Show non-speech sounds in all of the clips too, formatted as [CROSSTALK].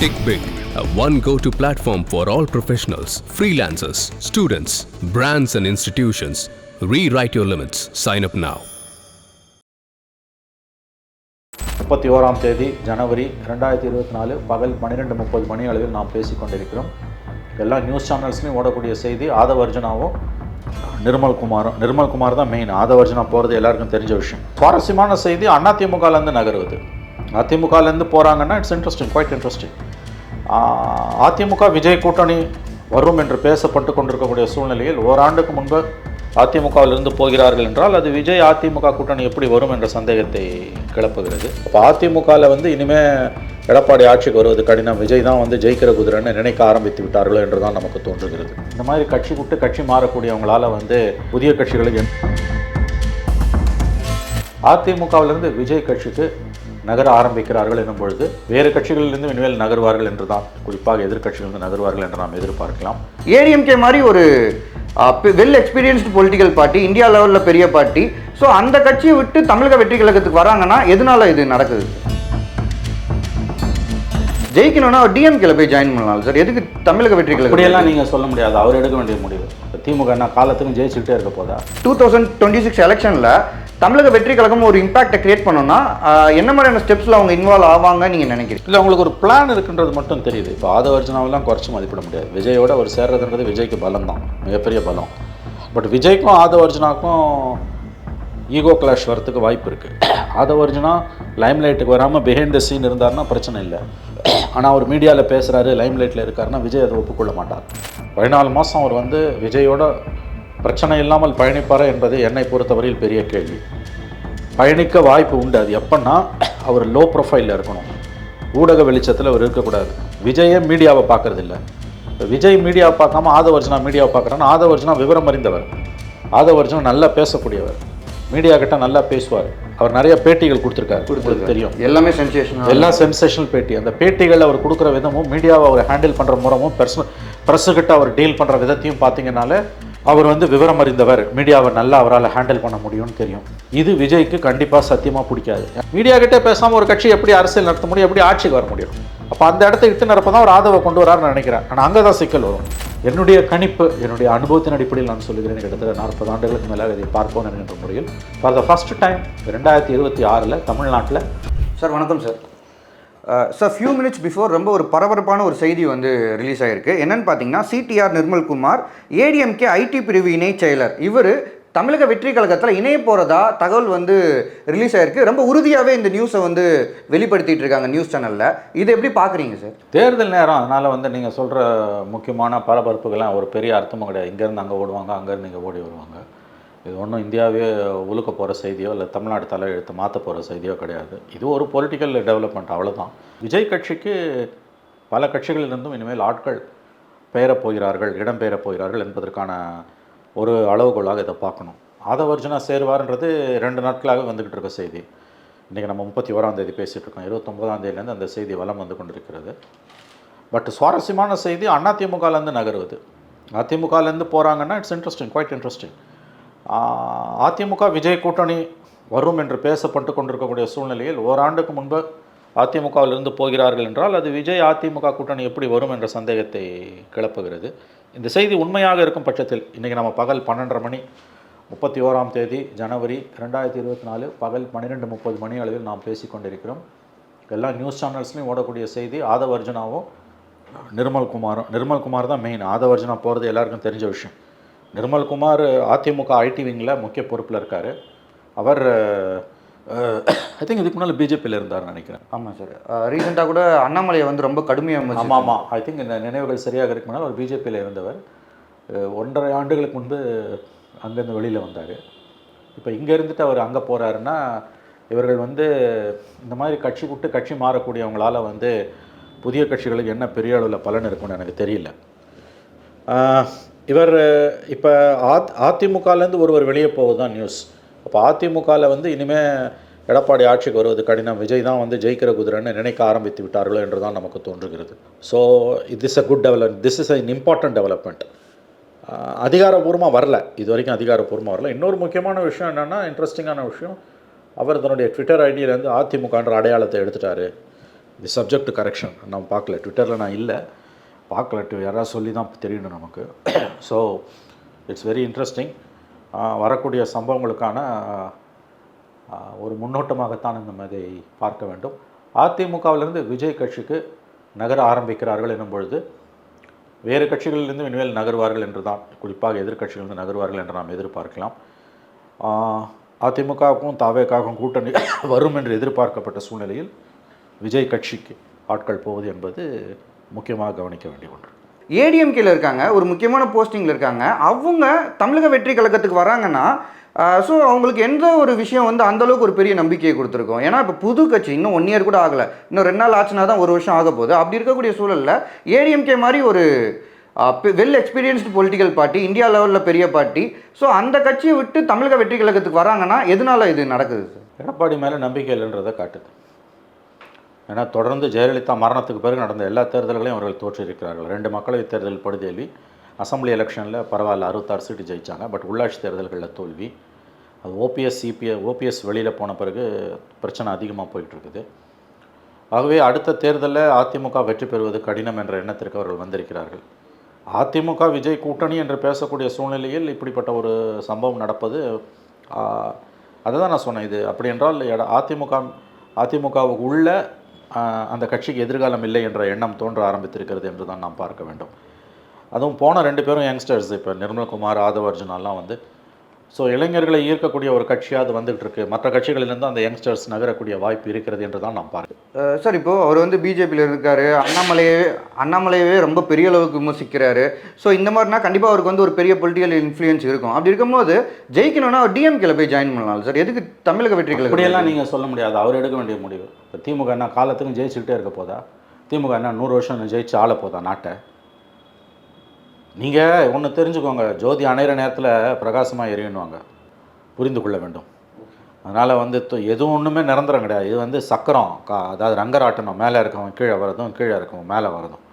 Tick pick a one go to platform for all professionals, freelancers, students, brands, and institutions. Rewrite your limits. Sign up now. முப்பத்தி ஓராம் தேதி ஜனவரி ரெண்டாயிரத்தி இருபத்தி நாலு பகல் பன்னிரெண்டு முப்பது மணி அளவில் நாம் பேசிக் கொண்டிருக்கிறோம் எல்லா நியூஸ் சேனல்ஸ்லையும் ஓடக்கூடிய செய்தி ஆதவர்ஜனாவும் நிர்மல் குமாரும் நிர்மல் குமார் தான் மெயின் ஆதவர்ஜனா போகிறது எல்லாருக்கும் தெரிஞ்ச விஷயம் சுவாரஸ்யமான செய்தி அதிமுகலேருந்து நகருவது அதிமுகலேருந்து போகிறாங்கன்னா it's interesting quite interesting AIADMK Vijay கூட்டணி வரும் என்று பேசப்பட்டு கொண்டிருக்கக்கூடிய சூழ்நிலையில் ஓராண்டுக்கு முன்பு அதிமுகவிலிருந்து போகிறார்கள் என்றால் அது விஜய் அதிமுக கூட்டணி எப்படி வரும் என்ற சந்தேகத்தை கிளப்புகிறது. அப்போ அதிமுகவில் வந்து இனிமேல் எடப்பாடி ஆட்சிக்கு வருவது கடினம். விஜய் தான் வந்து ஜெயிக்கிற குதிரைன்னு நினைக்க ஆரம்பித்து விட்டார்களோ என்று தான் நமக்கு தோன்றுகிறது. இந்த மாதிரி கட்சி விட்டு கட்சி மாறக்கூடியவங்களால் வந்து புதிய கட்சிகளுக்கு அதிமுகவிலிருந்து விஜய் கட்சிக்கு நகர ஆரம்பிக்கிறார்கள் எனும் பொழுது வேறு கட்சிகளிலிருந்து இனிமேல் நகர்வார்கள் என்று தான் குறிப்பாக எதிர்க்கட்சிகளிலிருந்து நகர்வார்கள் என்று நாம் எதிர்பார்க்கலாம். ஏடிஎம்கே மாதிரி ஒரு well experienced political party India லெவலில் பெரிய பார்ட்டி ஸோ அந்த கட்சியை விட்டு தமிழக வெற்றி கழகத்துக்கு வராங்கன்னா எதனால இது நடக்குது? ஜெயிக்கணும்னா டிஎம்கேல போய் ஜாயின் பண்ணலாம் சார் எதுக்கு தமிழக வெற்றி கழகம் அப்படியெல்லாம் நீங்கள் சொல்ல முடியாது. அவர் எடுக்க வேண்டிய முடிவு. திமுக காலத்துக்கும் ஜெயிச்சுக்கிட்டே இருக்க போதா? டூ தௌசண்ட் டுவெண்ட்டி சிக்ஸ் எலெக்ஷனில் தமிழக வெற்றி கழகம் ஒரு இம்பாக்டை கிரியேட் பண்ணணும்னா என்ன மாதிரியான ஸ்டெப்ஸில் அவங்க இன்வால்வ் ஆவாங்க நீங்கள் நினைக்கிறீங்க? இல்லை அவங்களுக்கு ஒரு பிளான் இருக்குன்றது மட்டும் தெரியுது. இப்போ ஆதவர்ஜனாவெல்லாம் குறைச்சி மதிப்பிட முடியாது விஜயோட ஒரு சேர்றதுன்றது விஜய்க்கு பலம் தான் மிகப்பெரிய பலம். பட் விஜய்க்கும் ஆதவர்ஜனாக்கும் ஈகோ கிளாஷ் வரத்துக்கு வாய்ப்பு இருக்குது ஆதவர்ஜனா லைம் லைட்டுக்கு வராமல் பிஹைண்ட் த சீன் இருந்தாருன்னா பிரச்சனை இல்லை. ஆனால் அவர் மீடியாவில் பேசுகிறாரு லைம் லைட்டில் இருக்காருன்னா விஜய் அதை ஒப்புக்கொள்ள மாட்டார். பதினாலு மாதம் அவர் வந்து விஜயோட பிரச்சனை இல்லாமல் பயணிப்பாரா என்பது என்னை பொறுத்தவரையில் பெரிய கேள்வி. பயணிக்க வாய்ப்பு உண்டு. அது எப்பன்னா அவர் லோ ப்ரொஃபைலில் இருக்கணும். ஊடக வெளிச்சத்தில் அவர் இருக்கக்கூடாது. விஜயே மீடியாவை பார்க்கறது இல்ல இப்ப விஜய் மீடியாவை பார்க்காம ஆதவர்ஜனா மீடியாவை பார்க்குறான்னா ஆதவர்ஜனா விவரம் அறிந்தவர். ஆதவர்ஜனா நல்லா பேசக்கூடியவர். மீடியா கிட்ட நல்லா பேசுவார். அவர் நிறைய பேட்டிகள் கொடுத்துருக்காரு. தெரியும். எல்லாமே சென்சேஷன் எல்லாம் சென்சேஷனல் பேட்டி. அந்த பேட்டிகள் அவர் கொடுக்குற விதமும் மீடியாவை அவர் ஹேண்டில் பண்ணுற முறமும் பர்சனல் ப்ரெஸ்ஸுக்கிட்ட அவர் டீல் பண்ணுற விதத்தையும் பார்த்தீங்கன்னாலே அவர் வந்து விவரம் அறிந்தவர். மீடியாவை நல்லா அவரால் ஹேண்டில் பண்ண முடியும்னு தெரியும். இது விஜய்க்கு கண்டிப்பாக சத்தியமாக பிடிக்காது. மீடியா கிட்டே பேசாமல் ஒரு கட்சி எப்படி அரசியல் நடத்த முடியும் எப்படி ஆட்சிக்கு வர முடியும்? அப்போ அந்த இடத்த இட்டு நிரப்ப தான் ஒரு ஆதரவை கொண்டு வரான்னு நினைக்கிறேன். ஆனால் அங்கே தான் சிக்கல் வரும். என்னுடைய கணிப்பு என்னுடைய அனுபவத்தின் அடிப்படையில் நான் சொல்லுகிறேன். கிட்டத்தட்ட நாற்பது ஆண்டுகளுக்கு மேலே இதை பார்ப்போம் என்கின்ற முறையில். ஃபார் த ஃபஸ்ட் டைம் ரெண்டாயிரத்தி இருபத்தி ஆறில் தமிழ்நாட்டில் சார் வணக்கம் sir. Sir few minutes before ரொம்ப ஒரு பரபரப்பான ஒரு செய்தி வந்து ரிலீஸ் ஆகிருக்கு என்னன்னு பார்த்தீங்கன்னா சிடிஆர் நிர்மல்குமார் ஏடிஎம்கே ஐடி பிரிவு இணைச் செயலர். இவர் தமிழக வெற்றி கழகத்தில் இணைய போகிறதா தகவல் வந்து ரிலீஸ் ஆகிருக்கு ரொம்ப உறுதியாகவே இந்த நியூஸை வந்து வெளிப்படுத்திட்டு இருக்காங்க நியூஸ் சேனலில் இதை எப்படி பார்க்குறீங்க சார் தேர்தல் நேரம் அதனால் வந்து நீங்கள் சொல்கிற முக்கியமான பரபரப்புகள்லாம் ஒரு பெரிய அர்த்தமும் கிடையாது. இங்கேருந்து அங்கே ஓடுவாங்க அங்கேருந்து இங்கே ஓடி வருவாங்க. இது ஒன்றும் இந்தியாவே உழுக்க போகிற செய்தியோ இல்லை தமிழ்நாடு தலையெழுத்து மாற்ற போகிற செய்தியோ கிடையாது. இது ஒரு பொலிட்டிக்கல் டெவலப்மெண்ட் அவ்வளோதான் விஜய் கட்சிக்கு பல கட்சிகளிலிருந்தும் இனிமேல் ஆட்கள் பெயரப் போகிறார்கள் இடம் பெயரப் போகிறார்கள் என்பதற்கான ஒரு அளவுகோலாக இதை பார்க்கணும். ஆதவர்ஜனா சேருவார்ன்றது ரெண்டு நாட்களாக வந்துக்கிட்டு இருக்க செய்தி. இன்றைக்கி நம்ம முப்பத்தி ஓராம் தேதி பேசிகிட்டு இருக்கோம். இருபத்தொம்போதாம் தேதியிலேருந்து அந்த செய்தி வளம் வந்து கொண்டிருக்கிறது. பட் சுவாரஸ்யமான செய்தி அதிமுகலேருந்து நகருவது அதிமுகலேருந்து போகிறாங்கன்னா it's interesting quite interesting AIADMK Vijay கூட்டணி வரும் என்று பேசப்பட்டு கொண்டிருக்கக்கூடிய சூழ்நிலையில் ஓராண்டுக்கு முன்பு அதிமுகவிலிருந்து போகிறார்கள் என்றால் அது விஜய் அதிமுக கூட்டணி எப்படி வரும் என்ற சந்தேகத்தை கிளப்புகிறது. இந்த செய்தி உண்மையாக இருக்கும் பட்சத்தில் இன்றைக்கி நம்ம பகல் பன்னெண்டரை மணி முப்பத்தி ஓராம் தேதி ஜனவரி ரெண்டாயிரத்தி இருபத்தி நாலு பகல் பன்னிரெண்டு முப்பது மணி அளவில் நாம் பேசிக்கொண்டிருக்கிறோம் எல்லா நியூஸ் சேனல்ஸ்லையும் ஓடக்கூடிய செய்தி ஆதவர்ஜனாவும் நிர்மல் நிர்மல்குமார் நிர்மல் குமார் தான் மெயின் ஆதவர்ஜனா போகிறது எல்லாருக்கும் தெரிஞ்ச விஷயம். நிர்மல் குமார் அதிமுக ஐடி விங்கில் முக்கிய பொறுப்பில் இருக்கார். அவர் ஐ திங்க் இதுக்கு முன்னால் பிஜேபியில் இருந்தார்னு நினைக்கிறேன். ஆமாம் சார். ரீசெண்டாக கூட அண்ணாமலையை வந்து ரொம்ப கடுமையாக ஆமாம் ஆமாம் ஐ திங்க் இந்த நினைவுகள் சரியாக இருக்கு முன்னால் அவர் பிஜேபியில் இருந்தவர். ஒன்றரை ஆண்டுகளுக்கு முன்பு அங்கேருந்து வெளியில் வந்தார். இப்போ இங்கே இருந்துட்டு அவர் அங்கே போகிறாருன்னா இவர்கள் வந்து இந்த மாதிரி கட்சி விட்டு கட்சி மாறக்கூடியவங்களால வந்து புதிய கட்சிகளுக்கு என்ன பெரிய அளவில் பலன் இருக்கும்னு எனக்கு தெரியல. இவர் இப்போ அத் அதிமுகலேருந்து ஒருவர் வெளியே போவது தான் நியூஸ் அப்போ அதிமுகவில் வந்து இனிமேல் எடப்பாடி ஆட்சிக்கு வருவது கடினம். விஜய் தான் வந்து ஜெயிக்கிற குதிரைன்னு நினைக்க ஆரம்பித்து விட்டார்களோ என்று தான் நமக்கு தோன்றுகிறது. So this a good develop this is an important development அதிகாரபூர்வமாக வரல. இது வரைக்கும் அதிகாரபூர்வமாக வரல. இன்னொரு முக்கியமான விஷயம் என்னென்னா இன்ட்ரெஸ்டிங்கான விஷயம் அவர் தன்னுடைய ட்விட்டர் ஐடியிலேருந்து அதிமுகன்ற அடையாளத்தை எடுத்துட்டாரு. இது சப்ஜெக்ட் கரெக்ஷன் நான் பார்க்கல. ட்விட்டரில் நான் இல்லை. பார்க்கல. டு- யாராவது சொல்லி தான் தெரியணும் நமக்கு. ஸோ இட்ஸ் வெரி இன்ட்ரெஸ்டிங் வரக்கூடிய சம்பவங்களுக்கான ஒரு முன்னோட்டமாகத்தான் நம்ம இதை பார்க்க வேண்டும். அதிமுகவிலிருந்து விஜய் கட்சிக்கு நகர ஆரம்பிக்கிறார்கள் எனும் பொழுது வேறு கட்சிகளிலிருந்து இனிமேல் நகர்வார்கள் என்று தான் குறிப்பாக எதிர்கட்சிகளிலிருந்து நகர்வார்கள் என்று நாம் எதிர்பார்க்கலாம். அதிமுகவுக்கும் தாவேக்காகவும் கூட்டணி [COUGHS] வரும் என்று எதிர்பார்க்கப்பட்ட சூழ்நிலையில் விஜய் கட்சிக்கு ஆட்கள் போவது என்பது முக்கியமாக கவனிக்க வேண்டிய ஒன்று. ஏடிஎம்கேல இருக்காங்க ஒரு முக்கியமான போஸ்டிங்கில் இருக்காங்க. அவங்க தமிழக வெற்றி கழகத்துக்கு வராங்கன்னா ஸோ அவங்களுக்கு எந்த ஒரு விஷயம் வந்து அந்தளவுக்கு ஒரு பெரிய நம்பிக்கையை கொடுத்துருக்கோம்? ஏன்னா இப்போ புது கட்சி இன்னும் ஒன் இயர் கூட ஆகலை. இன்னும் ரெண்டு நாள் ஆச்சுனா தான் ஒரு வருஷம் ஆக போகுது. அப்படி இருக்கக்கூடிய சூழலில் ஏடிஎம்கே மாதிரி ஒரு well experienced political party India லெவலில் பெரிய பார்ட்டி ஸோ அந்த கட்சியை விட்டு தமிழக வெற்றி கழகத்துக்கு வராங்கன்னா எதனால இது நடக்குது சார் எடப்பாடி மேலே நம்பிக்கை இல்லைன்றதை காட்டுது. ஏன்னா தொடர்ந்து ஜெயலலிதா மரணத்துக்கு பிறகு நடந்த எல்லா தேர்தல்களையும் அவர்கள் தோற்றிருக்கிறார்கள். ரெண்டு மக்களவைத் தேர்தல் படுதேவி அசம்பிளி எலெக்ஷனில் பரவாயில்ல அறுபத்தாறு சீட்டு ஜெயிச்சாங்க. பட் உள்ளாட்சி தேர்தல்களில் தோல்வி. அது ஓபிஎஸ் சிபிஐ ஓபிஎஸ் வெளியில் போன பிறகு பிரச்சனை அதிகமாக போயிட்டுருக்குது. ஆகவே அடுத்த தேர்தலில் அதிமுக வெற்றி பெறுவது கடினம் என்ற எண்ணத்திற்கு அவர்கள் வந்திருக்கிறார்கள். அதிமுக விஜய் கூட்டணி என்று பேசக்கூடிய சூழ்நிலையில் இப்படிப்பட்ட ஒரு சம்பவம் நடப்பது அதை தான் நான் சொன்னேன். இது அப்படி என்றால் அதிமுக அதிமுகவுக்கு உள்ள அந்த கட்சிக்கு எதிர்காலம் இல்லை என்ற எண்ணம் தோன்ற ஆரம்பித்திருக்கிறது என்று தான் நாம் பார்க்க வேண்டும். அதுவும் போன ரெண்டு பேரும் யங்ஸ்டர்ஸ் இப்போ நிர்மல்குமார் ஆதவர்ஜுனாலாம் வந்து ஸோ இளைஞர்களை ஈர்க்கக்கூடிய ஒரு கட்சியாக அது வந்துகிட்டு இருக்கு மற்ற கட்சிகளிலிருந்து அந்த யங்ஸ்டர்ஸ் நகரக்கூடிய வாய்ப்பு இருக்கிறது என்று தான் நாம் பார்க்கிறோம். அஹ் சார் இப்போ அவர் வந்து பிஜேபியில் இருக்காரு. அண்ணாமலையே அண்ணாமலையவே ரொம்ப பெரிய அளவுக்கு விமர்சிக்கிறாரு. ஸோ இந்த மாதிரினா கண்டிப்பாக அவருக்கு வந்து ஒரு பெரிய பொலிட்டிக்கல் இன்ஃப்ளூயன்ஸ் இருக்கும். அப்படி இருக்கும்போது ஜெயிக்கணும்னா அவர் டிஎம்கேல போய் ஜாயின் பண்ணலாம் சார் எதுக்கு தமிழக வெற்றி கழகம் அப்படியெல்லாம் நீங்கள் சொல்ல முடியாது. அவர் எடுக்க வேண்டிய முடிவு. இப்போ திமுக என்ன காலத்துக்கும் ஜெயிச்சுக்கிட்டே இருக்க போதா? திமுக என்ன நூறு வருஷம் ஜெயிச்சு ஆள போதா நாட்டை? நீங்கள் ஒன்று தெரிஞ்சுக்கோங்க. ஜோதி அணையிற நேரத்தில் பிரகாசமாக எரியணுவாங்க புரிந்து கொள்ள வேண்டும். அதனால் வந்து எதுவும் ஒன்றுமே நிரந்தரம் கிடையாது. இது வந்து சக்கரம். கா அதாவது ரங்கராட்டனம். மேலே இருக்கவன் கீழே வரதும் கீழே இருக்கவன் மேலே வரதும்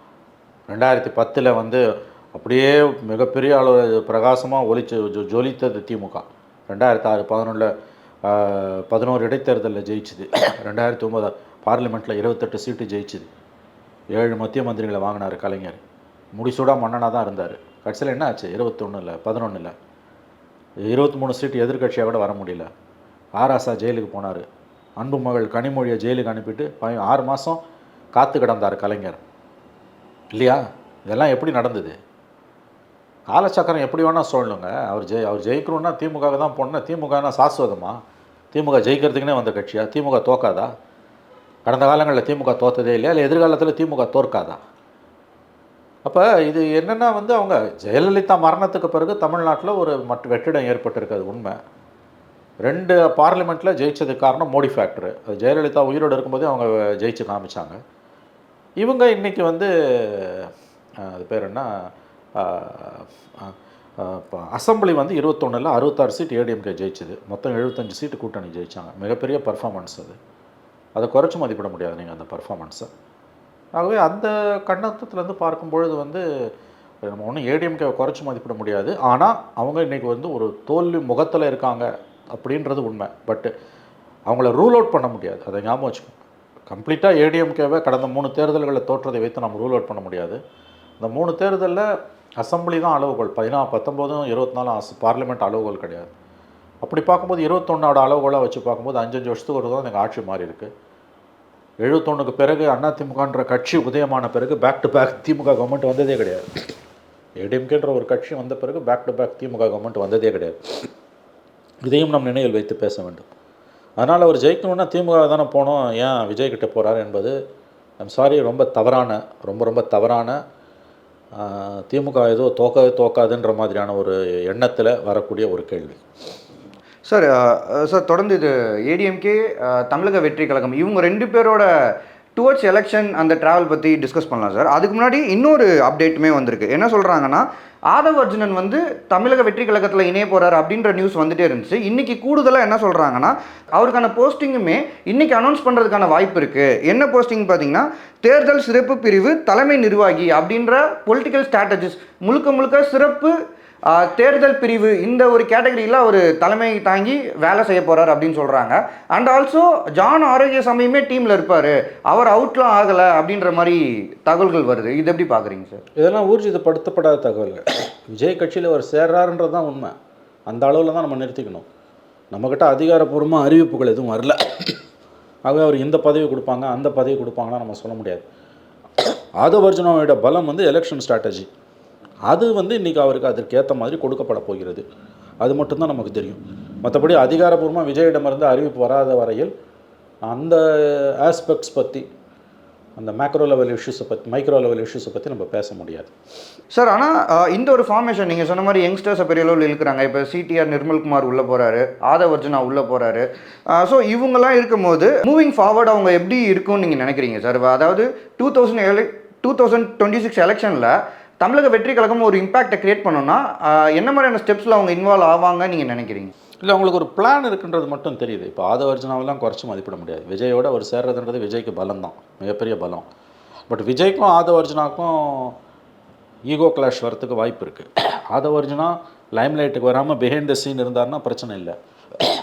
ரெண்டாயிரத்தி பத்தில் வந்து அப்படியே மிகப்பெரிய அளவு பிரகாசமாக ஒலிச்சு ஜொ- ஜொலித்தது திமுக. ரெண்டாயிரத்தி ஆறு பதினொன்றில் பதினோரு இடைத்தேர்தலில் ஜெயிச்சுது. ரெண்டாயிரத்தி ஒம்பது பார்லிமெண்ட்டில் இருபத்தெட்டு சீட்டு ஜெயிச்சுது. ஏழு மத்திய மந்திரிகளை வாங்கினார் கலைஞர். முடிசூடாக மன்னனாக தான் இருந்தார். கட்சியில் என்ன ஆச்சு? இருபத்தொன்னில் பதினொன்றில் இருபத்தி மூணு சீட்டு எதிர்க்கட்சியாக கூட வர முடியல. ஆராசா ஜெயிலுக்கு போனார். அன்பு மகள் கனிமொழியை ஜெயிலுக்கு அனுப்பிட்டு பையன் ஆறு மாதம் காத்து கிடந்தார் கலைஞர். இல்லையா? இதெல்லாம் எப்படி நடந்தது? காலச்சக்கரம் எப்படி வேணால் சொல்லணுங்க அவர் ஜெய் அவர் ஜெயிக்கணும்னா திமுக தான் போடணும் திமுகனா சாஸ்வதமா? திமுக ஜெயிக்கிறதுக்குனே வந்த கட்சியா? திமுக தோக்காதா? கடந்த காலங்களில் திமுக தோத்ததே இல்லையா? இல்லை எதிர்காலத்தில் திமுக தோற்காதா? அப்போ இது என்னென்னா வந்து அவங்க ஜெயலலிதா மரணத்துக்கு பிறகு தமிழ்நாட்டில் ஒரு மற்ற வெற்றிடம் ஏற்பட்டிருக்கிறது உண்மை. ரெண்டு பார்லிமெண்ட்டில் ஜெயிச்சதுக்கு காரணம் மோடி ஃபேக்டரு அது ஜெயலலிதா உயிரோடு இருக்கும்போதே அவங்க ஜெயிச்சு காமிச்சாங்க. இவங்க இன்னைக்கு வந்து அது பேர் என்ன? இப்போ அசம்பிளி வந்து இருபத்தொன்னில் அறுபத்தாறு சீட் ஏடிஎம்கே ஜெயிச்சது. மொத்தம் எழுபத்தஞ்சு சீட்டு கூட்டணி ஜெயிச்சாங்க. மிகப்பெரிய பர்ஃபார்மன்ஸ் அது. அதை குறைச்சி மதிப்பிட முடியாது நீங்கள் அந்த பர்ஃபார்மன்ஸை ஆகவே அந்த கண்ணத்துலேருந்து பார்க்கும்பொழுது வந்து நம்ம ஒன்றும் ஏடிஎம்கே குறைச்சி மதிப்பிட முடியாது. ஆனால் அவங்க இன்றைக்கி வந்து ஒரு தோல்வி முகத்தில் இருக்காங்க அப்படின்றது உண்மை. பட்டு அவங்கள ரூல் அவுட் பண்ண முடியாது. அதை ஞாபகம் வச்சுக்கோங்க கம்ப்ளீட்டாக ஏடிஎம்கேவை கடந்த மூணு தேர்தல்களில் தோற்றதை வைத்து நம்ம ரூல் அவுட் பண்ண முடியாது. இந்த மூணு தேர்தலில் அசம்பிளி தான் அளவுகோல். பதினா பத்தொம்போதும் இருபத்தி நாலும் அஸ் பார்லிமெண்ட் அளவுகோல் கிடையாது. அப்படி பார்க்கும்போது இருபத்தொன்னோட அளவுகோலாக வச்சு பார்க்கும்போது அஞ்சஞ்சு வருஷத்துக்கு ஒரு தான் எங்கள் ஆட்சி மாறி இருக்குது எழுபத்தொன்னுக்கு பிறகு அதிமுகன்ற கட்சி உதயமான பிறகு back to back DMK government வந்ததே கிடையாது. ஏடிஎம்கேன்ற ஒரு கட்சி வந்த பிறகு back to back DMK government வந்ததே கிடையாது. இதையும் நம் நினைவில் வைத்து பேச வேண்டும். அதனால் அவர் ஜெயிக்கணும்னா திமுக தானே போனோம். ஏன் விஜய்கிட்ட போகிறார் என்பது ஐம் சாரி ரொம்ப தவறான ரொம்ப ரொம்ப தவறான திமுக ஏதோ தோக்கவே தோக்காதுன்ற மாதிரியான ஒரு எண்ணத்தில் வரக்கூடிய ஒரு கேள்வி. சார் சார் தொடர்ந்து இது ஏடிஎம்கே தமிழக வெற்றி கழகம் இவங்க ரெண்டு பேரோட டுவர்ட்ஸ் எலெக்ஷன் அந்த டிராவல் பற்றி டிஸ்கஸ் பண்ணலாம் சார். அதுக்கு முன்னாடி இன்னொரு அப்டேட்டுமே வந்திருக்கு. என்ன சொல்கிறாங்கன்னா ஆதவ் அர்ஜுனன் வந்து தமிழக வெற்றி கழகத்தில் இணைய போகிறார் அப்படின்ற நியூஸ் வந்துட்டே இருந்துச்சு. இன்றைக்கி கூடுதலாக என்ன சொல்கிறாங்கன்னா அவருக்கான போஸ்டிங்குமே இன்றைக்கி அனௌன்ஸ் பண்ணுறதுக்கான வாய்ப்பு இருக்குது என்ன போஸ்டிங் பார்த்தீங்கன்னா தேர்தல் சிறப்பு பிரிவு தலைமை நிர்வாகி அப்படின்ற பொலிட்டிக்கல் ஸ்ட்ராட்டஜிஸ் முழுக்க முழுக்க சிறப்பு தேர்தல் பிரிவு இந்த ஒரு கேட்டகரியில் அவர் தலைமை தாங்கி வேலை செய்ய போகிறார் அப்படின்னு சொல்கிறாங்க அண்ட் ஆல்சோ ஜான் ஆரோக்கிய சமயமே டீமில் இருப்பார். அவர் அவுட்லாம் ஆகலை அப்படின்ற மாதிரி தகவல்கள் வருது. இது எப்படி பார்க்குறீங்க சார் இதெல்லாம் ஊர்ஜிதப்படுத்தப்படாத தகவல்கள். விஜய் கட்சியில் அவர் சேர்றாருன்றது தான் உண்மை. அந்த அளவில் தான் நம்ம நிறுத்திக்கணும். நம்மக்கிட்ட அதிகாரப்பூர்வமாக அறிவிப்புகள் எதுவும் வரல. ஆகவே அவர் இந்த பதவி கொடுப்பாங்க அந்த பதவி கொடுப்பாங்கன்னா நம்ம சொல்ல முடியாது. ஆதவர்ஜுனாவோட பலம் வந்து எலெக்ஷன் ஸ்ட்ராட்டஜி அது வந்து இன்றைக்கி அவருக்கு அதற்கு ஏற்ற மாதிரி கொடுக்கப்பட போகிறது. அது மட்டும்தான் நமக்கு தெரியும். மற்றபடி அதிகாரப்பூர்வமாக விஜயிடமிருந்து அறிவிப்பு வராத வரையில் அந்த ஆஸ்பெக்ட்ஸ் பற்றி அந்த மேக்ரோ லெவல் இஷ்யூஸை பற்றி மைக்ரோ லெவல் இஷ்யூஸை பற்றி நம்ம பேச முடியாது. சார் ஆனால் இந்த ஒரு ஃபார்மேஷன் நீங்கள் சொன்ன மாதிரி யங்ஸ்டர்ஸை பெரிய அளவில் இருக்கிறாங்க இப்போ சிடிஆர் நிர்மல்குமார் உள்ளே போகிறாரு ஆதவர்ஜனா உள்ளே போகிறாரு ஸோ இவங்கெல்லாம் இருக்கும்போது மூவிங் ஃபார்வர்ட் அவங்க எப்படி இருக்கும்னு நீங்கள் நினைக்கிறீங்க சார் அதாவது two thousand elec two thousand twenty six எலெக்ஷனில் தமிழக வெற்றி கழகம் ஒரு இம்பாக்டை கிரியேட் பண்ணோன்னா என்ன மாதிரியான ஸ்டெப்ஸில் அவங்க இன்வால்வ் ஆவாங்கன்னு நீங்கள் நினைக்கிறீங்க? இல்லை அவங்களுக்கு ஒரு பிளான் இருக்குன்றது மட்டும் தெரியுது. இப்போ ஆதவர்ஜனாவெல்லாம் குறைச்சி மதிப்பிட முடியாது. விஜயோட ஒரு சேர்றதுன்றது விஜய்க்கு பலம் தான் மிகப்பெரிய பலம். பட் விஜய்க்கும் ஆதவர்ஜனாக்கும் ஈகோ கிளாஷ் வரத்துக்கு வாய்ப்பு இருக்குது ஆதவர்ஜனா லைம்லைட்டுக்கு வராமல் பிஹைண்ட் த சீன் இருந்தாருன்னா பிரச்சனை இல்லை.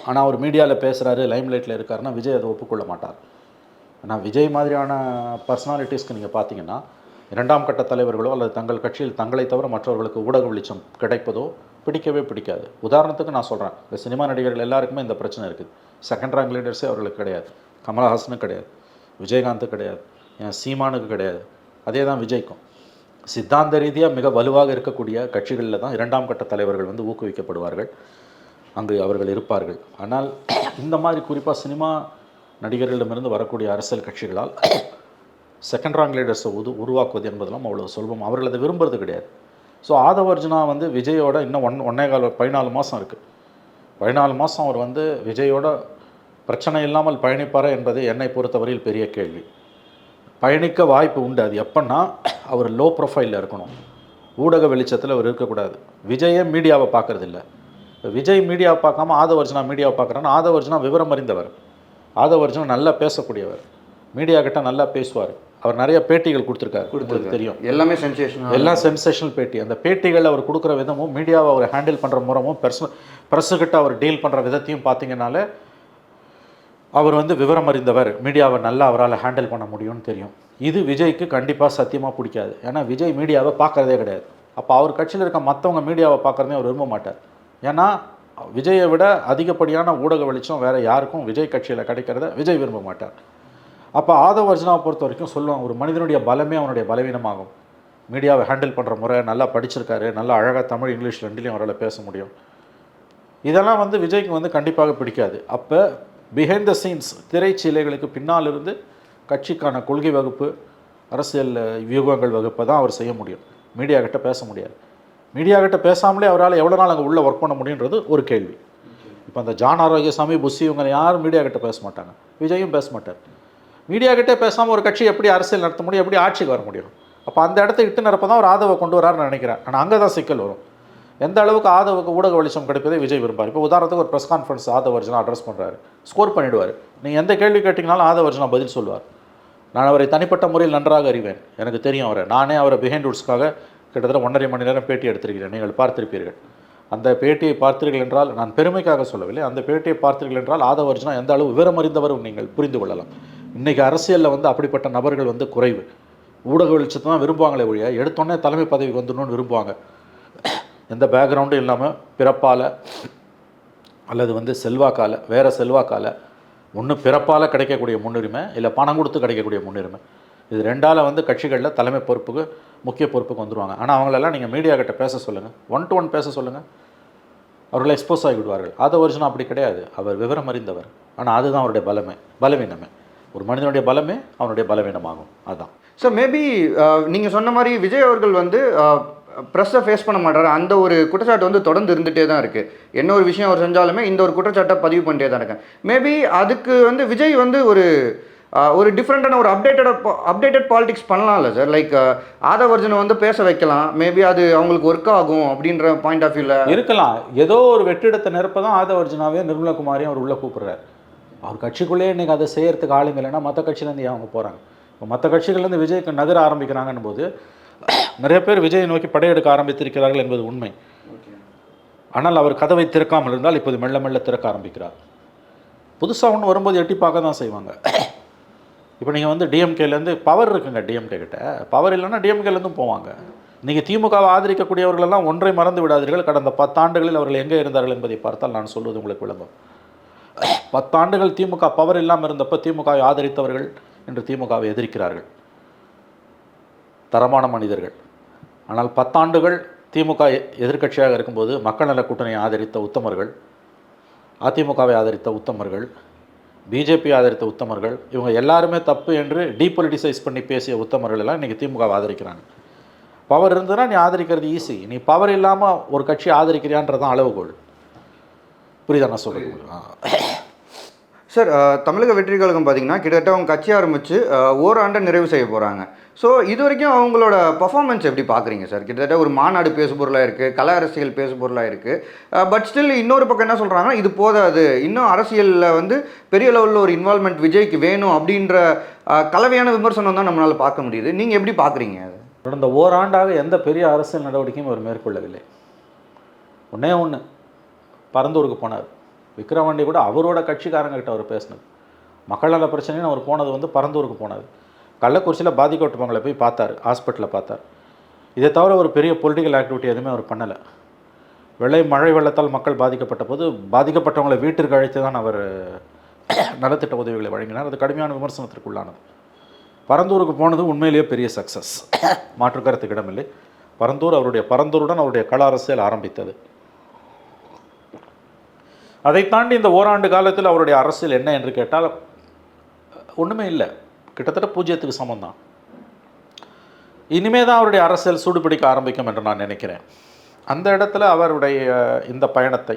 ஆனால் அவர் மீடியாவில் பேசுகிறாரு லைம்லைட்டில் இருக்காருன்னா விஜய் அதை ஒப்புக்கொள்ள மாட்டார். ஆனால் விஜய் மாதிரியான பர்சனாலிட்டிஸ்க்கு நீங்கள் பார்த்தீங்கன்னா இரண்டாம் கட்ட தலைவர்களோ அல்லது தங்கள் கட்சியில் தங்களை தவிர மற்றவர்களுக்கு ஊடக வெளிச்சம் கிடைப்பதோ பிடிக்கவே பிடிக்காது. உதாரணத்துக்கு நான் சொல்கிறேன் இந்த சினிமா நடிகர்கள் எல்லாருக்குமே இந்த பிரச்சனை இருக்குது செகண்ட் ரேங்க் லீடர்ஸே அவர்களுக்கு கிடையாது. கமலஹாசனுக்கு கிடையாது. விஜயகாந்த் கிடையாது. ஏன்? சீமானுக்கு கிடையாது. அதே தான் விஜய்க்கும். சித்தாந்த ரீதியாக மிக வலுவாக இருக்கக்கூடிய கட்சிகளில் தான் இரண்டாம் கட்ட தலைவர்கள் வந்து ஊக்குவிக்கப்படுவார்கள். அங்கு அவர்கள் இருப்பார்கள். ஆனால் இந்த மாதிரி குறிப்பாக சினிமா நடிகர்களிடமிருந்து வரக்கூடிய அரசியல் கட்சிகளால் செகண்ட் ராங் லீடர்ஸை உது உருவாக்குவது என்பதெல்லாம் அவ்வளோ சுலபம். அவர்கள் அதை விரும்புறது கிடையாது. ஸோ ஆதவர்ஜுனா வந்து விஜயோட இன்னும் ஒன் ஒன்னே கால பதினாலு மாதம் இருக்குது பதினாலு மாதம் அவர் வந்து விஜயோட பிரச்சனை இல்லாமல் பயணிப்பார் என்பது என்னை பொறுத்தவரையில் பெரிய கேள்வி. பயணிக்க வாய்ப்பு உண்டு. அது எப்பன்னா அவர் லோ ப்ரொஃபைலில் இருக்கணும். ஊடக வெளிச்சத்தில் அவர் இருக்கக்கூடாது. விஜயே மீடியாவை பார்க்கறதில்ல. விஜய் மீடியாவை பார்க்காம ஆதவர்ஜனா மீடியாவை பார்க்குறான்னா ஆதவர்ஜனா விவரம் அறிந்தவர். ஆதவர்ஜனா நல்லா பேசக்கூடியவர். மீடியா கிட்ட நல்லா பேசுவார். அவர் நிறைய பேட்டிகள் கொடுத்துருக்காரு. உங்களுக்கு தெரியும். எல்லாமே சென்சேஷன் எல்லாம் சென்சேஷனல் பேட்டி. அந்த பேட்டிகள் அவர் கொடுக்குற விதமும் மீடியாவை அவர் ஹேண்டில் பண்ணுற முறமும் பர்சனல் ப்ரெஸ்ஸுக்கிட்ட அவர் டீல் பண்ணுற விதத்தையும் பார்த்தீங்கன்னாலே அவர் வந்து விவரம் அறிந்தவர். மீடியாவை நல்லா அவரால் ஹேண்டில் பண்ண முடியும்னு தெரியும். இது விஜய்க்கு கண்டிப்பாக சத்தியமாக பிடிக்காது. ஏன்னா விஜய் மீடியாவை பார்க்குறதே கிடையாது. அப்போ அவர் கட்சியில் இருக்க மற்றவங்க மீடியாவை பார்க்குறதே அவர் விரும்ப மாட்டார். ஏன்னா விஜயை விட அதிகப்படியான ஊடக வெளிச்சம் வேறு யாருக்கும் விஜய் கட்சியில் கிடைக்கிறத விஜய் விரும்ப மாட்டார். அப்போ ஆதவ அர்ஜுனாவை பொறுத்த வரைக்கும் சொல்லுவாங்க ஒரு மனிதனுடைய பலமே அவனுடைய பலவீனமாகும். மீடியாவை ஹேண்டில் பண்ணுற முறை நல்லா படிச்சிருக்காரு நல்லா அழகாக தமிழ் இங்கிலீஷ் ரெண்டுலேயும் அவரால் பேச முடியும். இதெல்லாம் வந்து விஜய்க்கு வந்து கண்டிப்பாக பிடிக்காது. அப்போ பிஹைண்ட் த சீன்ஸ் திரைச்சீலைகளுக்கு பின்னால் இருந்து கட்சிக்கான கொள்கை வகுப்பு அரசியல் வியூகங்கள் வகுப்பை தான் அவர் செய்ய முடியும். மீடியா கிட்ட பேச முடியாது. மீடியா கிட்ட பேசாமலே அவரால் எவ்வளோ நாள் அங்கே உள்ளே ஒர்க் பண்ண முடியுன்றது ஒரு கேள்வி. இப்போ அந்த ஜான் ஆரோக்கியசாமி புஷி இவங்க யாரும் மீடியா கிட்ட பேச மாட்டாங்க. விஜயும் பேச மாட்டார். மீடியா கிட்டே பேசாமல் ஒரு கட்சி எப்படி அரசியல் நடத்த முடியும் எப்படி ஆட்சிக்கு வர முடியும்? அப்போ அந்த இடத்த இட்டு நிரப்ப தான் ஒரு ஆதவை கொண்டு வராருன்னு நினைக்கிறேன். ஆனால் அங்கே தான் சிக்கல் வரும். எந்த அளவுக்கு ஆதவுக்கு ஊடக வெளிச்சம் கிடைப்பதை விஜய் விரும்பார் இப்போ உதாரணத்துக்கு ஒரு ப்ரெஸ் கான்ஃபரன்ஸ் ஆதவர்ஜனா அட்ரஸ் பண்ணுறாரு ஸ்கோர் பண்ணிவிடுவார் நீங்கள் எந்த கேள்வி கேட்டிங்கனாலும் ஆதவர்ஜனா பதில் சொல்வார் நான் அவரை தனிப்பட்ட முறையில் நன்றாக அறிவேன். எனக்கு தெரியும் அவரை. நானே அவரை பிஹைண்ட் ரூட்ஸ்க்காக கிட்டத்தட்ட ஒன்றரை மணி நேரம் பேட்டி எடுத்திருக்கிறேன். நீங்கள் பார்த்திருப்பீர்கள். அந்த பேட்டியை பார்த்தீர்கள் என்றால் நான் பெருமைக்காக சொல்லவில்லை. அந்த பேட்டியை பார்த்தீர்கள் என்றால் ஆதவர்ஜனா எந்த அளவு விவரம் அறிந்தவரும் நீங்கள் புரிந்து கொள்ளலாம். இன்றைக்கி அரசியலில் வந்து அப்படிப்பட்ட நபர்கள் வந்து குறைவு. ஊடக வெளிச்சத்தை தான் விரும்புவாங்களே ஒழிய எடுத்தோடனே தலைமை பதவிக்கு வந்துடணும்னு விரும்புவாங்க. எந்த பேக்ரவுண்டும் இல்லாமல் பிறப்பால் அல்லது வந்து செல்வாக்கால் வேறு செல்வாக்கால் ஒன்று பிறப்பால் கிடைக்கக்கூடிய முன்னுரிமை இல்லை பணம் கொடுத்து கிடைக்கக்கூடிய முன்னுரிமை. இது ரெண்டால் வந்து கட்சிகளில் தலைமை பொறுப்புக்கு முக்கிய பொறுப்புக்கு வந்துடுவாங்க ஆனால் அவங்களெல்லாம் நீங்கள் மீடியா கிட்ட பேச சொல்லுங்கள் ஒன் டு ஒன் பேச சொல்லுங்கள் அவர்களை எக்ஸ்போஸ் ஆகி விடுவார்கள் ஆத அப்படி கிடையாது. அவர் விவரம் அறிந்தவர். ஆனால் அதுதான் அவருடைய பலமை. பலவீனமே. ஒரு மனிதனுடைய பலமே அவனுடைய பலவீனமாகும். அதுதான் சார் மேபி நீங்கள் சொன்ன மாதிரி விஜய் அவர்கள் வந்து ப்ரெஸ்ஸை ஃபேஸ் பண்ண மாட்டாரு. அந்த ஒரு குற்றச்சாட்டு வந்து தொடர்ந்து இருந்துகிட்டே தான் இருக்குது என்ன ஒரு விஷயம் அவர் செஞ்சாலுமே இந்த ஒரு குற்றச்சாட்டை பதிவு பண்ணிட்டே தான் இருக்கேன் மேபி அதுக்கு வந்து விஜய் வந்து ஒரு அஹ், ஒரு டிஃப்ரெண்ட்டான ஒரு அப்டேட்டட் அப்டேட்டட் பாலிடிக்ஸ் பண்ணலாம்ல சார் லைக் ஆதவர்ஜனை வந்து பேச வைக்கலாம். மேபி அது அவங்களுக்கு ஒர்க் ஆகும் அப்படின்ற பாயிண்ட் ஆஃப் வியூவில் இருக்கலாம். ஏதோ ஒரு வெற்றிடத்தை நிரப்ப தான் ஆதவர்ஜனாவே நிர்மலகுமாரையும் அவர் உள்ளே கூப்பிடுறாரு. அவர் கட்சிக்குள்ளேயே இன்றைக்கி அதை செய்கிறதுக்கு ஆளுங்க இல்லைன்னா மற்ற கட்சியிலேருந்து அவங்க போகிறாங்க இப்போ மற்ற கட்சிகள்லேருந்து விஜய்க்கு நகர ஆரம்பிக்கிறாங்கன்னு போது நிறைய பேர் விஜயை நோக்கி படையெடுக்க ஆரம்பித்திருக்கிறார்கள் என்பது உண்மை. ஆனால் அவர் கதவை திறக்காமல் இருந்தால் இப்போது மெல்ல மெல்ல திறக்க ஆரம்பிக்கிறார். புதுசாக ஒன்று வரும்போது எட்டி பார்க்க தான் செய்வாங்க. இப்போ நீங்கள் வந்து டிஎம்கேலேருந்து பவர் இருக்குங்க டிஎம்கே கிட்ட. பவர் இல்லைன்னா டிஎம்கேலேருந்தும் போவாங்க. நீங்கள் திமுகவை ஆதரிக்கக்கூடியவர்களெல்லாம் ஒன்றை மறந்து விடாதீர்கள். கடந்த பத்தாண்டுகளில் அவர்கள் எங்கே இருந்தார்கள் என்பதை பார்த்தால் நான் சொல்வது உங்களுக்கு விளங்கும். பத்தாண்டுகள் திமுக பவர் இல்லாமல் இருந்தப்போ திமுகவை ஆதரித்தவர்கள் இன்று திமுகவை எதிர்க்கிறார்கள். தரமான மனிதர்கள். ஆனால் பத்தாண்டுகள் திமுக எ- எதிர்க்கட்சியாக இருக்கும்போது மக்கள் நல கூட்டணியை ஆதரித்த உத்தமர்கள் அதிமுகவை ஆதரித்த உத்தமர்கள் பிஜேபி ஆதரித்த உத்தமர்கள் இவங்க எல்லாருமே தப்பு என்று டீபொலிட்டிசைஸ் பண்ணி பேசிய உத்தமர்கள் எல்லாம் இன்றைக்கி திமுகவை ஆதரிக்கிறாங்க. பவர் இருந்ததுன்னா நீ ஆதரிக்கிறது ஈஸி நீ பவர் இல்லாமல் ஒரு கட்சி ஆதரிக்கிறியான்றது தான் அளவுகோல். புரியுதா நான் சொல்கிறது சார் தமிழக வெற்றி கழகம் பார்த்தீங்கன்னா கிட்டத்தட்ட அவங்க கட்சி ஆரம்பித்து ஓராண்டை நிறைவு செய்ய போகிறாங்க ஸோ இது வரைக்கும் அவங்களோட பர்ஃபார்மன்ஸ் எப்படி பார்க்குறீங்க சார் கிட்டத்தட்ட ஒரு மாநாடு பேசுபொருளாக இருக்குது கல அரசியல் பேசுபொருளாக இருக்குது பட் ஸ்டில் இன்னொரு பக்கம் என்ன சொல்கிறாங்கன்னா இது போதாது. இன்னும் அரசியலில் வந்து பெரிய லெவலில் ஒரு இன்வால்மெண்ட் விஜய்க்கு வேணும் அப்படின்ற கலவையான விமர்சனம் தான் நம்மளால் பார்க்க முடியுது. நீங்கள் எப்படி பார்க்குறீங்க அது? கடந்த ஓராண்டாக எந்த பெரிய அரசியல் நடவடிக்கையும் அவர் மேற்கொள்ளவில்லை. ஒன்றே ஒன்று பரந்தூருக்கு போனார். விக்ரவாண்டி கூட அவரோட கட்சிக்காரங்ககிட்ட அவர் பேசினது மக்கள் நல பிரச்சனைன்னு அவர் போனது வந்து பரந்தூருக்கு போனார். கள்ளக்குறிச்சியில் பாதிக்கப்பட்டவங்களை போய் பார்த்தார் ஹாஸ்பிட்டலில் பார்த்தார். இதை தவிர ஒரு பெரிய பொலிட்டிக்கல் ஆக்டிவிட்டி எதுவுமே அவர் பண்ணலை. வெள்ளை மழை வெள்ளத்தால் மக்கள் பாதிக்கப்பட்ட போது பாதிக்கப்பட்டவங்களை வீட்டிற்கு அழைத்து தான் அவர் நலத்திட்ட உதவிகளை வழங்கினார். அது கடுமையான விமர்சனத்திற்கு உள்ளானது பரந்தூருக்கு போனது உண்மையிலேயே பெரிய சக்ஸஸ் மாற்று கருத்துக்கிடமில்லை பரந்தூர் அவருடைய பரந்தூருடன் அவருடைய கள அரசியல் ஆரம்பித்தது. அதை தாண்டி இந்த ஓராண்டு காலத்தில் அவருடைய அரசியல் என்ன என்று கேட்டால் ஒன்றுமே இல்லை. கிட்டத்தட்ட பூஜ்ஜியத்துக்கு சமம் தான் இனிமே தான் அவருடைய அரசியல் சூடுபிடிக்க ஆரம்பிக்கும் என்று நான் நினைக்கிறேன். அந்த இடத்துல அவருடைய இந்த பயணத்தை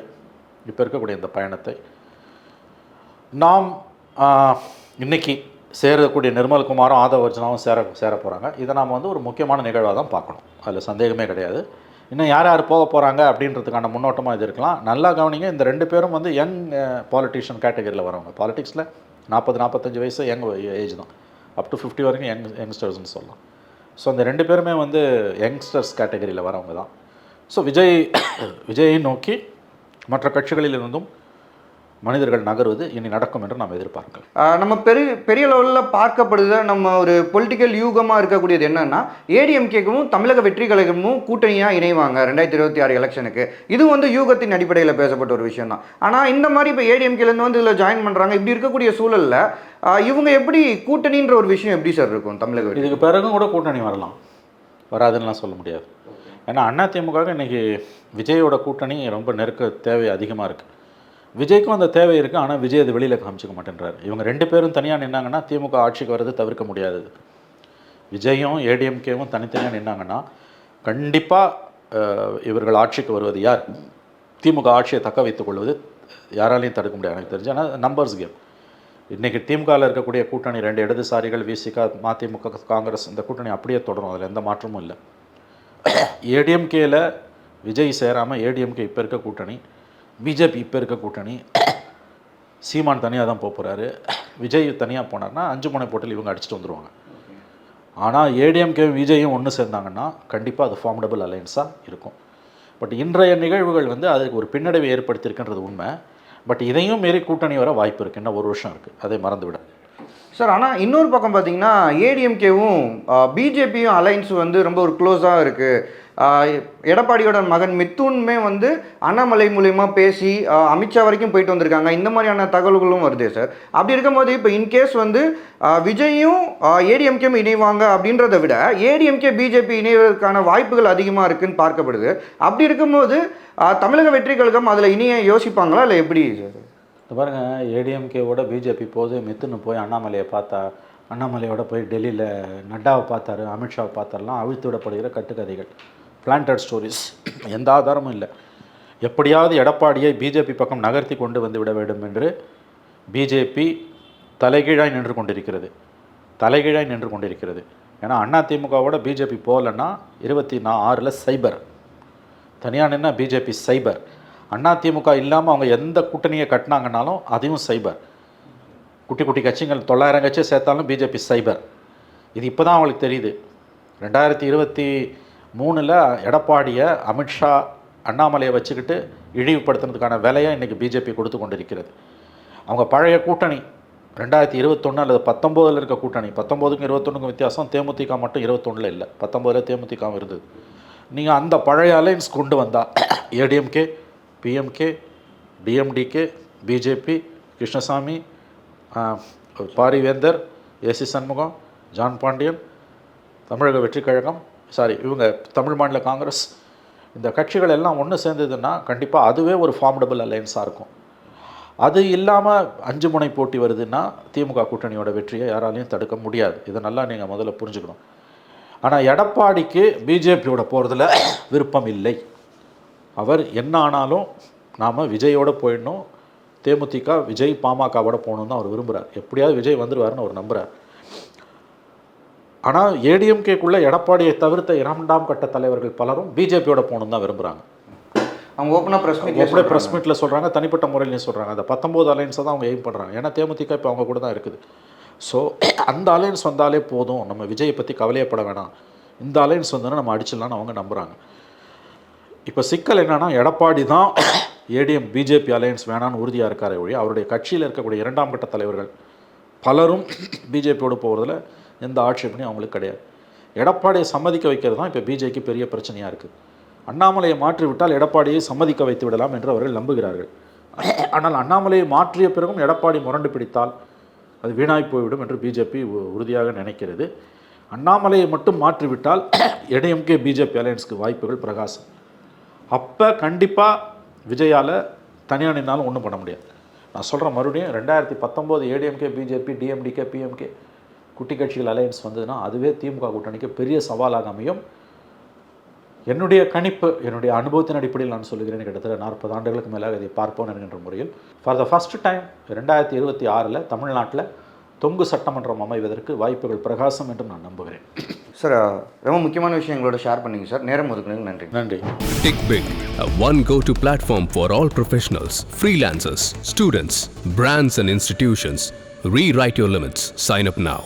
இப்போ இருக்கக்கூடிய இந்த பயணத்தை நாம் இன்றைக்கி இன்னைக்கு சேரக்கூடிய நிர்மல்குமாரும் ஆதவர்ஜனாவும் சேர சேர போகிறாங்க இதை நாம் வந்து ஒரு முக்கியமான நிகழ்வாக தான் பார்க்கணும். அதில் சந்தேகமே கிடையாது. இன்னும் யார் யார் போக போகிறாங்க அப்படின்றதுக்கான முன்னோட்டமாக இது இருக்கலாம். நல்லா கவனிங்க இந்த ரெண்டு பேரும் வந்து யங் பாலிட்டிஷியன் கேட்டகரியில் வரவங்க. பாலிட்டிக்ஸில் நாற்பது நாற்பத்தஞ்சு வயசு யங் ஏஜ் தான். அப் டு ஃபிஃப்டி வரைக்கும் யங் யங்ஸ்டர்ஸ்னு சொல்லலாம். ஸோ அந்த ரெண்டு பேருமே வந்து யங்ஸ்டர்ஸ் கேட்டகரியில் வரவங்க தான். ஸோ விஜய் விஜயை நோக்கி மற்ற கட்சிகளிலிருந்தும் மனிதர்கள் நகர்வது இனி நடக்கும் என்று நாம் எதிர்பார்க்கலாம். நம்ம பெரிய பெரிய லெவலில் பார்க்கப்படுத நம்ம ஒரு பொலிட்டிக்கல் யூகமாக இருக்கக்கூடியது என்னன்னா ஏடிஎம்கேக்கும் தமிழக வெற்றி கழகமும் கூட்டணியாக இணைவாங்க ரெண்டாயிரத்தி இருபத்தி ஆறு எலெக்ஷனுக்கு. இது வந்து யூகத்தின் அடிப்படையில் பேசப்பட்ட ஒரு விஷயம் தான். ஆனால் இந்த மாதிரி இப்போ ஏடிஎம்கேலேருந்து வந்து இதில் ஜாயின் பண்ணுறாங்க இப்படி இருக்கக்கூடிய சூழலில் இவங்க எப்படி கூட்டணின்ற ஒரு விஷயம் எப்படி சார் இருக்கும் தமிழக இதுக்கு பிறகும் கூட கூட்டணி வரலாம். வராதுன்னுலாம் சொல்ல முடியாது. ஏன்னா அதிமுக இன்னைக்கு விஜயோட கூட்டணி ரொம்ப நெருக்க தேவை அதிகமாக இருக்குது விஜய்க்கும் அந்த தேவை இருக்குது ஆனால் விஜய் அது வெளியில் காமிச்சிக்க மாட்டேன்றார். இவங்க ரெண்டு பேரும் தனியாக நின்னாங்கன்னா திமுக ஆட்சிக்கு வர்றது தவிர்க்க முடியாது. விஜயும் ஏடிஎம்கேவும் தனித்தனியாக நின்னாங்கன்னா கண்டிப்பாக இவர்கள் ஆட்சிக்கு வருவது யார்? திமுக ஆட்சியை தக்க வைத்துக் கொள்வது யாராலையும் தடுக்க முடியாது. எனக்கு தெரிஞ்சு ஆனால் நம்பர்ஸ் கேம் இன்றைக்கி திமுகவில் இருக்கக்கூடிய கூட்டணி ரெண்டு இடதுசாரிகள் விசிக மதிமுக காங்கிரஸ் இந்த கூட்டணி அப்படியே தொடரும். அதில் எந்த மாற்றமும் இல்லை. ஏடிஎம்கேயில் விஜய் சேராமல் ஏடிஎம்கே இப்போ இருக்க கூட்டணி பிஜேபி இப்போ இருக்க கூட்டணி சீமான் தனியாக தான் போக போகிறாரு விஜய் தனியாக போனார்னா அஞ்சு முனை போட்டில் இவங்க அடிச்சுட்டு வந்துடுவாங்க ஆனால் ஏடிஎம்கே விஜயும் ஒன்று சேர்ந்தாங்கன்னா கண்டிப்பாக அது ஃபார்மடபுள் அலையன்ஸாக இருக்கும். பட் இன்றைய நிகழ்வுகள் வந்து அதுக்கு ஒரு பின்னடைவை ஏற்படுத்தியிருக்குன்றது உண்மை. பட் இதையும் மீறி கூட்டணி வர வாய்ப்பு இருக்குது இன்னும் ஒரு வருஷம் இருக்குது அதை மறந்து விட சார் ஆனால் இன்னொரு பக்கம் பார்த்தீங்கன்னா ஏடிஎம்கேவும் பிஜேபியும் அலைன்ஸ் வந்து ரொம்ப ஒரு க்ளோஸாக இருக்குது எடப்பாடியோட மகன் மித்துன்மே வந்து அண்ணாமலை மூலயமா பேசி அமித்ஷா வரைக்கும் போயிட்டு வந்திருக்காங்க. இந்த மாதிரியான தகவல்களும் வருது சார். அப்படி இருக்கும்போது இப்போ இன்கேஸ் வந்து விஜயும் ஏடிஎம்கேவும் இணைவாங்க அப்படின்றத விட ஏடிஎம்கே பிஜேபி இணைவதற்கான வாய்ப்புகள் அதிகமாக இருக்குன்னு பார்க்கப்படுது. அப்படி இருக்கும்போது தமிழக வெற்றி கழகம் அதில் இணைய யோசிப்பாங்களா? இல்லை எப்படி சார்? இந்த பாருங்கள் ஏடிஎம்கேவோட பிஜேபி போது மித்துன்னு போய் அண்ணாமலையை பார்த்தா அண்ணாமலையோட போய் டெல்லியில் நட்டாவை பார்த்தாரு அமித்ஷாவை பார்த்தாரெல்லாம் அவிழ்த்து விடப்படுகிற கட்டுக்கதைகள் பிளான்டட் ஸ்டோரிஸ் எந்த ஆதாரமும் இல்லை. எப்படியாவது எடப்பாடியை பிஜேபி பக்கம் நகர்த்தி கொண்டு வந்து விட வேண்டும் என்று பிஜேபி தலைகீழாய் நின்று கொண்டிருக்கிறது. தலைகீழாய் நின்று கொண்டிருக்கிறது. ஏன்னா அண்ணா திமுகவோட பிஜேபி போகலன்னா இருபத்தி நா ஆறில் சைபர் தனியாக நின்னா பிஜேபி சைபர் அண்ணா திமுக இல்லாமல் அவங்க எந்த கூட்டணியை கட்டினாங்கனாலும் அதையும் சைபர். குட்டி குட்டி கட்சிகள் தொள்ளாயிரம் கட்சியை சேர்த்தாலும் பிஜேபி சைபர். இது இப்போ தான் அவங்களுக்கு தெரியுது. ரெண்டாயிரத்தி இருபத்தி மூணில் எடப்பாடியை அமித்ஷா அண்ணாமலையை வச்சுக்கிட்டு இழிவுபடுத்துனதுக்கான விலையை இன்றைக்கி பிஜேபி கொடுத்து கொண்டிருக்கிறது. அவங்க பழைய கூட்டணி ரெண்டாயிரத்தி இருபத்தொன்று அல்லது பத்தொம்போதில் இருக்க கூட்டணி பத்தொம்போதுக்கும் இருபத்தொன்னுக்கும் வித்தியாசம் தேமுதிக மட்டும் இருபத்தொன்னில் இல்லை. பத்தொம்போதில் தேமுதிகவும் இருந்தது. நீங்கள் அந்த பழைய அலைன்ஸ் கொண்டு வந்தால் ADMK PMK DMDK BJP Krishnasamy Parivendhar A C Shanmugam John Pandian Tamilaga Vettri Kazhagam sorry இவங்க தமிழ் மாநில காங்கிரஸ் இந்த கட்சிகள் எல்லாம் ஒன்று சேர்ந்ததுன்னா கண்டிப்பாக அதுவே ஒரு ஃபார்முடபுள் அலையன்ஸாக இருக்கும். அது இல்லாமல் அஞ்சு முனை போட்டி வருதுன்னா திமுக கூட்டணியோட வெற்றியை யாராலையும் தடுக்க முடியாது. இதை நல்லா நீங்கள் முதல்ல புரிஞ்சுக்கணும். ஆனால் எடப்பாடிக்கு பிஜேபியோட போகிறதுல விருப்பம் இல்லை. அவர் என்ன ஆனாலும் நாம் விஜயோட போயிடணும். தேமுதிக விஜய் பாமகவோட போகணுன்னு தான் அவர் விரும்புகிறார் எப்படியாவது விஜய் வந்துருவாருன்னு அவர் நம்புகிறார் ஆனால் ஏடிஎம்கேக்குள்ளே எடப்பாடியை தவிர்த்த இரண்டாம் கட்ட தலைவர்கள் பலரும் பிஜேபியோட போகணுன்னு தான் விரும்புகிறாங்க அவங்க ஓப்பனாக ப்ரெஸ் அப்படியே மீட்ல ப்ரெஸ் மீட்டில் சொல்கிறாங்க தனிப்பட்ட முறையிலையும் சொல்கிறாங்க அந்த பத்தொம்போது அலைன்ஸை தான் அவங்க எய்ம் பண்ணுறாங்க ஏன்னா தேமுதிக இப்போ அவங்க கூட தான் இருக்குது. ஸோ அந்த அலைன்ஸ் வந்தாலே போதும். நம்ம விஜயை பற்றி கவலையப்பட வேணாம். இந்த அலைன்ஸ் வந்தோன்னா நம்ம அடிச்சிடலாம்னு அவங்க நம்புகிறாங்க இப்போ சிக்கல் என்னன்னா எடப்பாடி தான் ஏடிஎம் பிஜேபி அலையன்ஸ் வேணான்னு உறுதியாக இருக்காரே ஒழிய அவருடைய கட்சியில் இருக்கக்கூடிய இரண்டாம் கட்ட தலைவர்கள் பலரும் பிஜேபியோடு போகிறதுல எந்த ஆட்சேபனையும் அவங்களுக்கு கிடையாது. எடப்பாடியை சம்மதிக்க வைக்கிறது தான் இப்போ பிஜேக்கு பெரிய பிரச்சனையாக இருக்குது அண்ணாமலையை மாற்றி விட்டால் எடப்பாடியை சம்மதிக்க வைத்து விடலாம் என்று அவர்கள் நம்புகிறார்கள். ஆனால் அண்ணாமலையை மாற்றிய பிறகும் எடப்பாடி முரண்டு பிடித்தால் அது வீணாய் போய்விடும் என்று பிஜேபி உறுதியாக நினைக்கிறது. அண்ணாமலையை மட்டும் மாற்றிவிட்டால் ஏடிஎம்கே பிஜேபி அலையன்ஸ்க்கு வாய்ப்புகள் பிரகாசம். அப்போ கண்டிப்பாக விஜயால் தனியாக நின்னாலும் ஒன்றும் பண்ண முடியாது. நான் சொல்கிறேன் மறுபடியும் ரெண்டாயிரத்தி பத்தொம்போது ஏடிஎம்கே பிஜேபி டிஎம்டிகே பிஎம்கே குட்டி கட்சிகள் அலையன்ஸ் வந்ததுன்னா அதுவே திமுக கூட்டணிக்கு பெரிய சவாலாக அமையும். என்னுடைய கணிப்பு என்னுடைய அனுபவத்தின் அடிப்படையில் நான் சொல்கிறேன் கிட்டத்தட்ட நாற்பது ஆண்டுகளுக்கு மேலாக இதை பார்ப்போம் என்கின்ற முறையில். ஃபார் த ஃபஸ்ட் டைம் ரெண்டாயிரத்தி இருபத்தி ஆறில் தமிழ்நாட்டில் தொங்கு சட்டமன்றம் அமைவதற்கு வாய்ப்புகள் பிரகாசம் என்று நான் நம்புகிறேன் சார் ரொம்ப முக்கியமான விஷயம் எங்களோட ஷேர் பண்ணீங்க சார் நேரம் ஒதுக்குனதுக்கு நன்றி நன்றி Tick Big, a one go to platform for all professionals, freelancers, students, brands, and institutions. Rewrite your limits. Sign up now.